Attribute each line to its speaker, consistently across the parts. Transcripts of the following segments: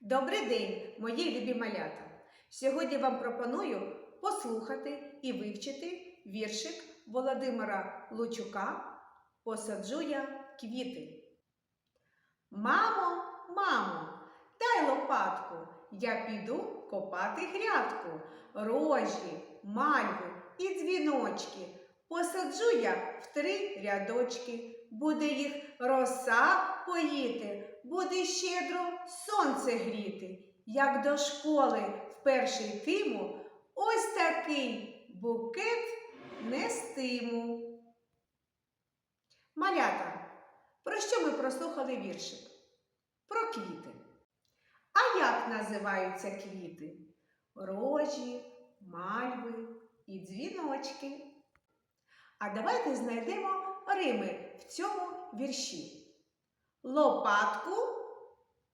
Speaker 1: Добрий день, мої любі малята! Сьогодні вам пропоную послухати і вивчити віршик Володимира Лучука Посаджу я квіти. Мамо, мамо, дай лопатку, я піду копати грядку, рожі, мальви і дзвіночки. Посаджу я в три рядочки, буде їх роса поїти, буде щедро сонце гріти. Як до школи вперше йтиму, ось такий букет нестиму. Малята, про що ми прослухали віршик? Про квіти. А як називаються квіти? Рожі, мальви і дзвіночки. А давайте знайдемо рими в цьому вірші. Лопатку,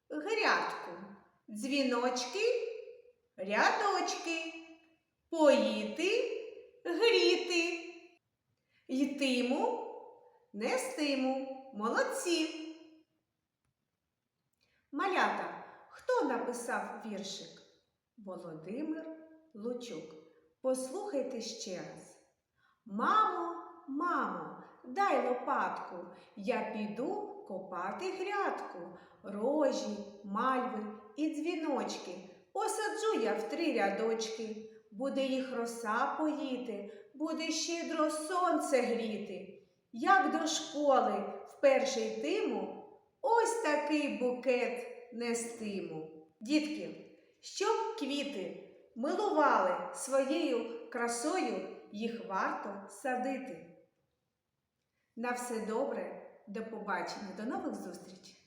Speaker 1: грядку, дзвіночки, рядочки, поїти, гріти, йтиму, нестиму, молодці. Малята, хто написав віршик? Володимир Лучук. Послухайте ще раз. Мамо, мамо, дай лопатку, я піду копати грядку, рожі, мальви і дзвіночки. Посаджу я в три рядочки, буде їх роса поїти, буде щедро сонце гріти. Як до школи вперше йтиму, ось такий букет нестиму. Дітки, щоб квіти милували своєю красою, їх варто садити. На все добре, до побачення, до нових зустрічей!